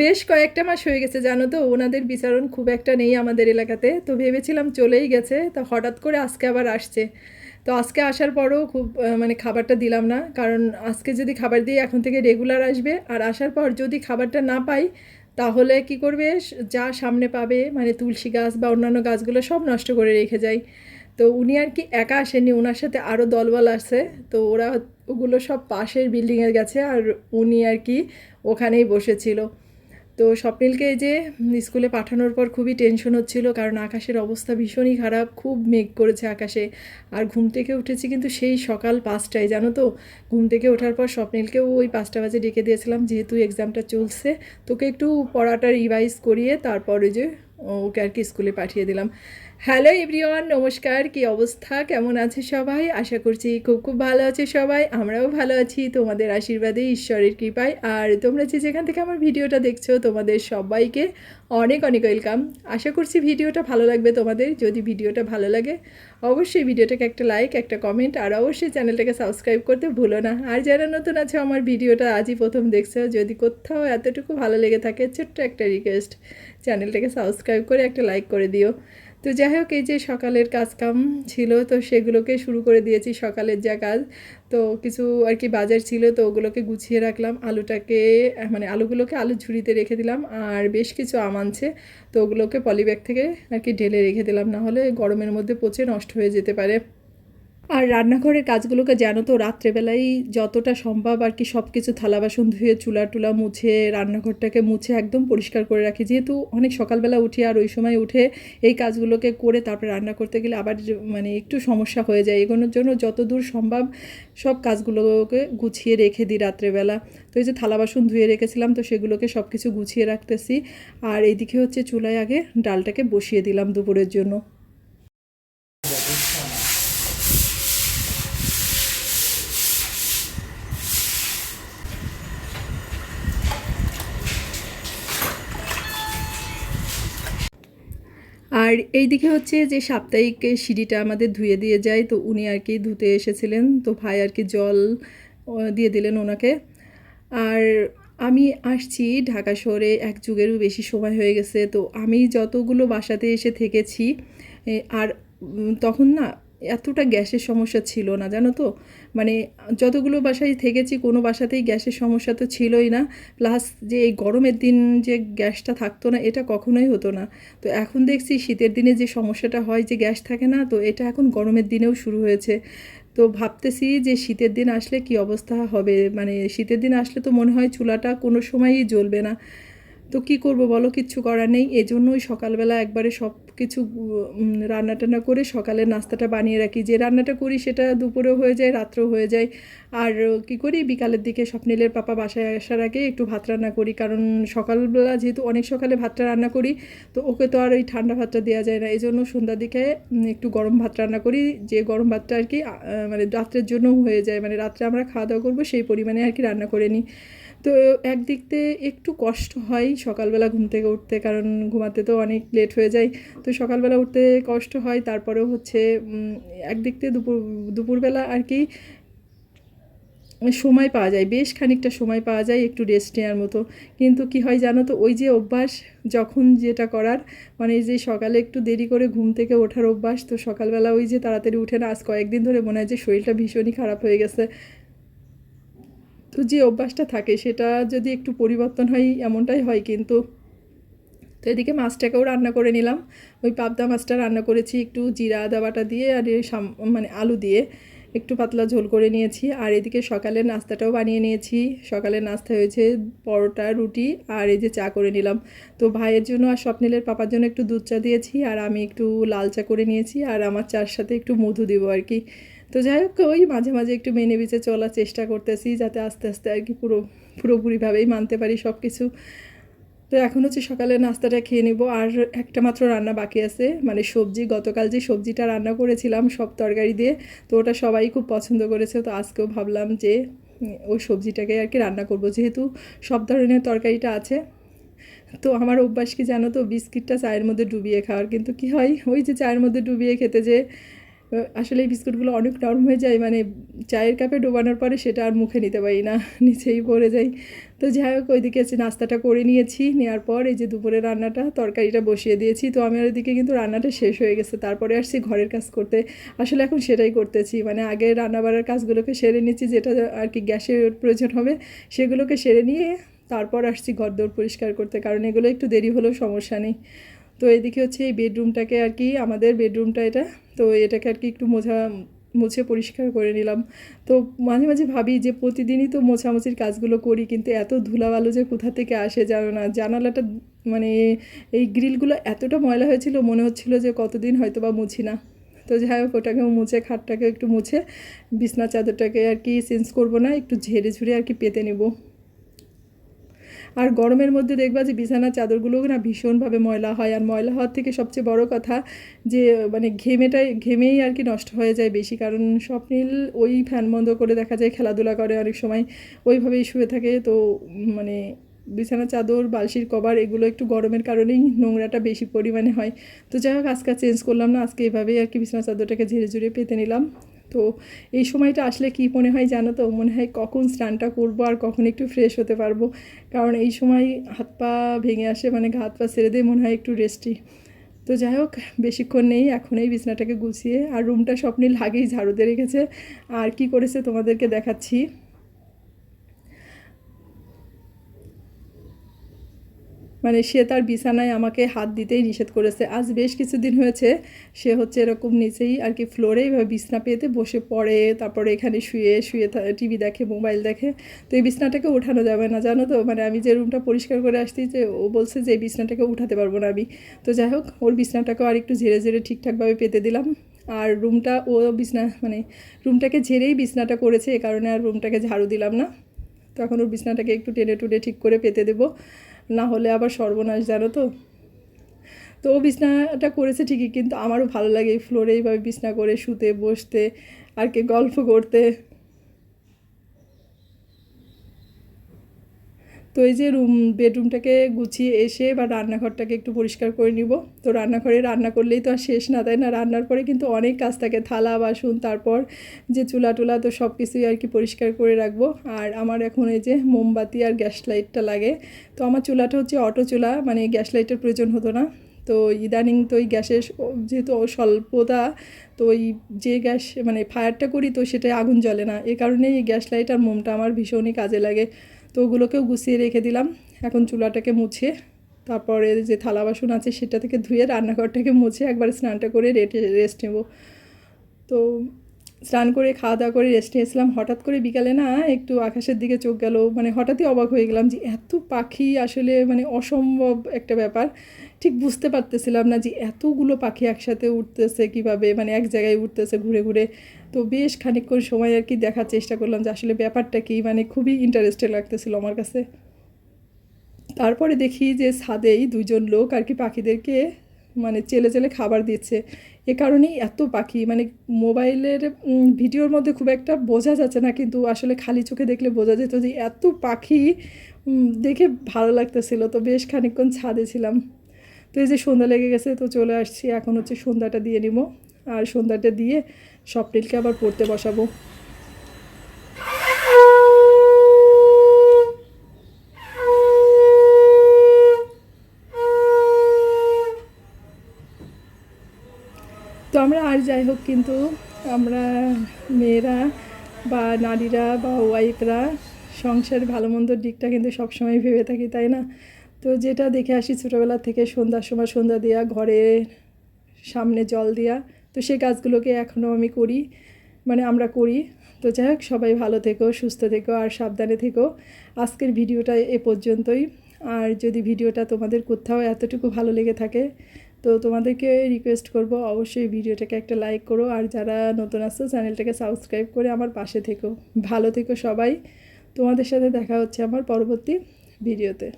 বেশ কয়েকটা মাস হয়ে গেছে, জানো তো? ওনাদের বিচারণ খুব একটা নেই আমাদের এলাকাতে। তো ভেবেছিলাম চলেই গেছে। তো হঠাৎ করে আজকে আবার আসছে। তো আজকে আসার পরও খুব মানে খাবারটা দিলাম না। কারণ আজকে যদি খাবার দিই এখন থেকে রেগুলার আসবে আর আসার পর যদি খাবারটা না পাই, তাহলে কি করবে? যা সামনে পাবে মানে তুলসী গাছ বা অন্যান্য গাছগুলো সব নষ্ট করে রেখে যায়। তো উনি আর কি একা আসেননি, ওনার সাথে আরও দলবল আছে। তো ওরা ওগুলো সব পাশের বিল্ডিংয়ে গেছে আর উনি আর কি ওখানেই বসেছিল। তো স্বপ্নিলকে যে স্কুলে পাঠানোর পর খুবই টেনশন হচ্ছিল, কারণ আকাশের অবস্থা ভীষণই খারাপ, খুব মেঘ করেছে আকাশে। আর ঘুম থেকে উঠেছি কিন্তু সেই সকাল পাঁচটায়, জানো তো? ঘুম থেকে ওঠার পর স্বপ্নিলকেও ওই পাঁচটা বাজে ডেকে দিয়েছিলাম, যেহেতু এক্সামটা চলছে। তোকে একটু পড়াটা রিভাইজ করিয়ে তারপরে যে ওকে আর কি স্কুলে পাঠিয়ে দিলাম। হ্যালো এভরিওয়ান, নমস্কার, কি অবস্থা? কেমন আছে সবাই? আশা করছি খুব খুব ভালো আছে সবাই। আমরাও ভালো আছি, তোমাদের আশীর্বাদে, ঈশ্বরের কৃপায়। আর তোমরা যে যেখান থেকে আমার ভিডিওটা দেখছ, তোমাদের সবাইকে অনেক অনেক ওয়েলকাম। আশা করছি ভিডিওটা ভালো লাগবে তোমাদের। যদি ভিডিওটা ভালো লাগে, অবশ্যই ভিডিওটাকে একটা লাইক, একটা কমেন্ট, আর অবশ্যই চ্যানেলটাকে সাবস্ক্রাইব করতে ভুলো না। আর যারা নতুন আছে, আমার ভিডিওটা আজই প্রথম দেখছ, যদি কোথাও এতটুকু ভালো লেগে থাকে, ছোট্ট একটা রিকোয়েস্ট চ্যানেলটাকে সাবস্ক্রাইব করে একটা লাইক করে দিও। তো যাই হোক, এই যে সকালের কাজকাম ছিল, তো সেগুলোকে শুরু করে দিয়েছি সকালের যা কাজ। তো কিছু আর কি বাজার ছিল, তো ওগুলোকে গুছিয়ে রাখলাম। আলুটাকে মানে আলুগুলোকে আলু ঝুড়িতে রেখে দিলাম, আর বেশ কিছু আম আনছে। তো ওগুলোকে পলিব্যাগ থেকে আর কি ঢেলে রেখে দিলাম না হলে গরমের মধ্যে পচে নষ্ট হয়ে যেতে পারে। আর রান্নাঘরের কাজগুলোকে জানো তো, রাত্রেবেলাই যতটা সম্ভব আর কি সব কিছু থালা বাসন ধুয়ে, চুলা টুলা মুছে, রান্নাঘরটাকে মুছে একদম পরিষ্কার করে রাখি। যেহেতু অনেক সকালবেলা উঠি আর ওই সময় উঠে এই কাজগুলোকে করে তারপরে রান্না করতে গেলে আবার মানে একটু সমস্যা হয়ে যায়। এগোনোর জন্য যত দূর সম্ভব সব কাজগুলোকে গুছিয়ে রেখে দিই রাত্রেবেলা। তো এই যে থালা বাসন ধুয়ে রেখেছিলাম, তো সেগুলোকে সব কিছু গুছিয়ে রাখতেছি। আর এইদিকে হচ্ছে চুলায় আগে ডালটাকে বসিয়ে দিলাম দুপুরের জন্য। আর এই দিকে হচ্ছে যে সাপ্তাহিক সিঁড়িটা আমাদের ধুয়ে দিয়ে যায়, তো উনি আর কি ধুতে এসেছিলেন, তো ভাই আর কি জল দিয়ে দিলেন ওনাকে। আর আমি আসছি ঢাকা শহরে, এক যুগেরও বেশি সময় হয়ে গেছে, তো আমি যতগুলো বাসাতে এসে থেকেছি আর তখন না এতটা গ্যাসের সমস্যা ছিল না, জানো তো? মানে যতগুলো বাসায় থেকেছি, কোনো বাসাতেই গ্যাসের সমস্যা তো ছিলই না। প্লাস যে এই গরমের দিন যে গ্যাসটা থাকতো না, এটা কখনোই হতো না। তো এখন দেখছি শীতের দিনে যে সমস্যাটা হয়, যে গ্যাস থাকে না, তো এটা এখন গরমের দিনেও শুরু হয়েছে। তো ভাবতেছি যে শীতের দিন আসলে কি অবস্থা হবে? মানে শীতের দিন আসলে তো মনে হয় চুলাটা কোনো সময়ই জ্বলবে না। তো কি করব বলো? কিচ্ছু করার নেই। এজন্যই সকালবেলা একবারে সব কিছু রান্না টান্না করে সকালের নাস্তাটা বানিয়ে রাখি। যে রান্নাটা করি সেটা দুপুরেও হয়ে যায়, রাত্রেও হয়ে যায়। আর কি করি? বিকালের দিকে স্বপ্নিলের পাপা বাসায় আসার আগে একটু ভাত রান্না করি। কারণ সকালবেলা যেহেতু অনেক সকালে ভাতটা রান্না করি, তো ওকে তো আর ওই ঠান্ডা ভাতটা দেওয়া যায় না। এই জন্য সন্ধ্যার দিকে একটু গরম ভাত রান্না করি। যে গরম ভাতটা আর কি মানে রাত্রের জন্য হয়ে যায়। মানে রাত্রে আমরা খাওয়া দাওয়া করব, সেই পরিমাণে আর কি রান্না করে নিই। তো একদিক দিয়ে একটু কষ্ট হয় সকালবেলা ঘুম থেকে উঠতে কারণ ঘুমাতে তো অনেক লেট হয়ে যায়। তো সকালবেলা উঠতে কষ্ট হয় তারপরেও হচ্ছে উম, একদিক দিয়ে দুপুর দুপুরবেলা আর কি সময় পাওয়া যায় বেশ খানিকটা সময় পাওয়া যায় একটু রেস্ট নেওয়ার মতো। কিন্তু কি হয় জানো তো ওই যে অভ্যাস যখন যেটা করার মানে যে সকালে একটু দেরি করে ঘুম থেকে ওঠার অভ্যাস তো সকালবেলা ওই যে তাড়াতাড়ি উঠে না আজ কয়েকদিন ধরে মনে হয় যে শরীরটা ভীষণই খারাপ হয়ে গেছে। তো যে অভ্যাসটা থাকে, সেটা যদি একটু পরিবর্তন হয়, এমনটাই হয় কিন্তু। তো এদিকে মাছটাকেও রান্না করে নিলাম। ওই পাবদা মাছটা রান্না করেছি একটু জিরা, আদা বাটা দিয়ে আর মানে আলু দিয়ে। একটু পাতলা ঝোল করে নিয়েছি। আর এদিকে সকালের নাস্তাটাও বানিয়ে নিয়েছি। সকালের নাস্তা হয়েছে পরোটা, রুটি আর এই যে চা করে নিলাম। তো ভাইয়ের জন্য আর স্বপ্নিলের পাপার জন্য একটু দুধ চা দিয়েছি। আর আমি একটু লাল চা করে নিয়েছি। আর আমার চার সাথে একটু মধু দিব আর কি। তো যাই হোক, ওই মাঝে মাঝে একটু মেনে বেঁচে চলার চেষ্টা করতেছি, যাতে আস্তে আস্তে আর কি পুরো, পুরোপুরিভাবেই মানতে পারি সব কিছু তো এখন হচ্ছে সকালে নাস্তাটা খেয়ে নিব, আর একটা মাত্র রান্না বাকি আছে। মানে সবজি, গতকাল যে সবজিটা রান্না করেছিলাম, সব তরকারি দিয়ে, তো ওটা সবাই খুব পছন্দ করেছে। তো আজকেও ভাবলাম যে ওই সবজিটাকে আর কি রান্না করব। যেহেতু সব ধরনের তরকারিটা আছে, তো আমার অভ্যাস কি জানো তো? বিস্কিটটা চায়ের মধ্যে ডুবিয়ে খাওয়ার। কিন্তু কি হয়, ওই যে চায়ের মধ্যে ডুবিয়ে খেতে যে আসলে এই বিস্কুটগুলো অনেক নরম হয়ে যায় মানে চায়ের কাপে ডোবানোর পরে সেটা আর মুখে নিতে পারি না, নিচেই পড়ে যাই। তো যাই হোক, ওইদিকে নাস্তাটা করে নিয়েছি নেওয়ার পর এই যে দুপুরে রান্নাটা, তরকারিটা বসিয়ে দিয়েছি। তো আমি ওইদিকে কিন্তু রান্নাটা শেষ হয়ে গেছে, তারপরে আসছি ঘরের কাজ করতে। আসলে এখন সেটাই করতেছি মানে আগে রান্না বাড়ার কাজগুলোকে সেরে নিচ্ছি, যেটা আর কি গ্যাসের প্রয়োজন হবে, সেগুলোকে সেরে নিয়ে তারপর আসছি ঘর দৌড় পরিষ্কার করতে, কারণ এগুলো একটু দেরি হলেও সমস্যা নেই। তো এদিকে হচ্ছে এই বেডরুমটাকে আর কি, আমাদের বেডরুমটা এটা, তো এটাকে আর কি একটু মোছা, মুছে পরিষ্কার করে নিলাম। তো মাঝে মাঝে ভাবি যে প্রতিদিনই তো মোছামুছির কাজগুলো করি, কিন্তু এত ধুলাবালু যে কোথা থেকে আসে জানো না। জানালাটা মানে এই গ্রিলগুলো এতটা ময়লা হয়েছিল, মনে হচ্ছিল যে কতদিন হয়তো বা মুছি না। তো যাই হোক, ওটাকেও মুছে খাটটাকে একটু মুছে, বিছনা চাদরটাকে আর কি চেঞ্জ করব না, একটু ঝেড়ে ঝুড়ে আর কি পেতে নেব। আর গরমের মধ্যে দেখবা যে বিছানার চাদরগুলো না ভীষণভাবে ময়লা হয়। আর ময়লা হওয়ার থেকে সবচেয়ে বড় কথা যে মানে ঘেমেটাই, ঘেমেই আর কি নষ্ট হয়ে যায় বেশি। কারণ স্বপ্নিল ওই ফ্যান বন্ধ করে দেখা যায়, খেলাধুলা করে অনেক সময়। ওইভাবেই শুয়ে থাকে। তো মানে বিছানা চাদর, বালশির কভার এগুলো একটু গরমের কারণেই নোংরাটা বেশি পরিমাণে হয়। তো যাই হোক, আজকে চেঞ্জ করলাম না। আজকে এভাবেই আর কি বিছানা চাদরটাকে ঝেড়ে ঝুড়ে পেতে নিলাম। তো এই সময়টা আসলে কি মনে হয় জানো তো? মনে হয় কখন স্নানটা করব আর কখন একটু ফ্রেশ হতে পারব। কারণ এই সময় হাত পা ভেঙে আসে মানে হাত পা ছেড়ে দিয়ে মনে হয় একটু রেস্টি তো যাই হোক, বেশিক্ষণ নেই, এখন এই বিছনাটাকে গুছিয়ে, আর রুমটা স্বপ্নিল লাগেই ঝাড়ুতে রেখেছে। আর কি করেছে তোমাদেরকে দেখাচ্ছি। মানে সে তার বিছানায় আমাকে হাত দিতেই নিষেধ করেছে। আজ বেশ কিছুদিন হয়েছে, সে হচ্ছে এরকম নিচেই আর কি ফ্লোরে এইভাবে বিছনা পেতে বসে পড়ে, তারপরে এখানে শুয়ে শুয়ে টিভি দেখে মোবাইল দেখে। তো এই বিছনাটাকে উঠানো যাবে না, জানো তো? মানে আমি যে রুমটা পরিষ্কার করে আসছি যে ও বলছে যে এই বিছনাটাকে উঠাতে পারব না আমি। তো যাই হোক, ওর বিছনাটাকেও আর একটু ঝেড়ে ঝেড়ে ঠিকঠাকভাবে পেতে দিলাম। আর রুমটা ও বিছনা মানে রুমটাকে ঝেড়েই বিছনাটা করেছে, এ কারণে আর রুমটাকে ঝাড়ু দিলাম না। তো এখন ওর বিছনাটাকে একটু টেনে টুনে ঠিক করে পেতে দেবো। না হলে আবার সর্বনাশ, জানো তো? তো ও বিছনাটা করেছে ঠিকই, কিন্তু আমারও ভালো লাগে এই ফ্লোরে এইভাবে বিছনা করে শুতে, বসতে, আর কি গল্প করতে। তো এই যে রুম, বেডরুমটাকে গুছিয়ে এসে বা রান্নাঘরটাকে একটু পরিষ্কার করে নিব। তো রান্নাঘরে রান্না করলেই তো আর শেষ না, তাই না? রান্নার পরে কিন্তু অনেক কাজ থাকে, থালা, বাসন, তারপর যে চুলা টুলা, তো সব কিছুই আর কি পরিষ্কার করে রাখব। আর আমার এখন এই যে মোমবাতি আর গ্যাস লাইটটা লাগে। তো আমার চুলাটা হচ্ছে অটো চুলা মানে গ্যাস লাইটের প্রয়োজন হতো না। তো ইদানিং তো ওই গ্যাসের যেহেতু স্বল্পতা, তো ওই যে গ্যাস মানে ফায়ারটা করি তো সেটাই আগুন জ্বলে না। এ কারণেই এই গ্যাস লাইট আর মোমটা আমার ভীষণই কাজে লাগে। তো ওগুলোকেও গুছিয়ে রেখে দিলাম। এখন চুলাটাকে মুছে, তারপরে যে থালা বাসন আছে সেটা থেকে ধুয়ে রান্নাঘরটাকে মুছে একবার স্নানটা করে রেটে রেস্ট নেব। তো স্নান করে খাওয়া দাওয়া করে রেস্ট নিয়েছিলাম। হঠাৎ করে বিকালে না একটু আকাশের দিকে চোখ গেল মানে হঠাৎই অবাক হয়ে গেলাম যে এত পাখি আসলে মানে অসম্ভব একটা ব্যাপার। ঠিক বুঝতে পারতেছিলাম না যে এতগুলো পাখি একসাথে উঠতেছে কীভাবে মানে এক জায়গায় উঠতেছে ঘুরে ঘুরে। তো বেশ খানিকক্ষণ সময় আর কি দেখার চেষ্টা করলাম যে আসলে ব্যাপারটা কি মানে খুবই ইন্টারেস্টেড লাগতেছিল আমার কাছে। তারপরে দেখি যে ছাদেই দুজন লোক আর কি পাখিদেরকে মানে চেলে চেলে খাবার দিচ্ছে। এ কারণেই এত পাখি মানে মোবাইলের ভিডিওর মধ্যে খুব একটা বোঝা যাচ্ছে না, কিন্তু আসলে খালি চোখে দেখলে বোঝা যেত যে এত পাখি দেখে ভালো লাগতেছিল। তো বেশ খানিকক্ষণ ছাদে ছিলাম। তো এই যে সন্ধ্যা লেগে গেছে, তো চলে আসছি। এখন হচ্ছে সন্ধ্যাটা দিয়ে নিব। আর সন্ধ্যাটা দিয়ে স্বপ্নিলকে আবার পড়তে বসাবো। তো আমরা আর যাই হোক, কিন্তু আমরা মেয়েরা বা নারীরা বা ওয়াইফরা সংসার ভালো মন্দর দিকটা কিন্তু সবসময় ভেবে থাকি, তাই না? তো যেটা দেখে আসি ছোটোবেলা থেকে, সন্ধ্যার সময় সন্ধ্যা দেওয়া ঘরের সামনে জল দেওয়া তো সেই কাজগুলোকে এখনও আমি করি মানে আমরা করি। তো যাই হোক, সবাই ভালো থেকো, সুস্থ থেকো আর সাবধানে থেকো। আজকের ভিডিওটা এ পর্যন্তই। আর যদি ভিডিওটা তোমাদের কোথাও এতটুকু ভালো লেগে থাকে তো তোমাদেরকে রিকোয়েস্ট করব অবশ্যই ভিডিওটাকে একটা লাইক করো আর যারা নতুন আসছো চ্যানেলটাকে সাবস্ক্রাইব করে আমার পাশে থেকো। ভালো থেকো সবাই। তোমাদের সাথে দেখা হচ্ছে আমার পরবর্তী ভিডিওতে।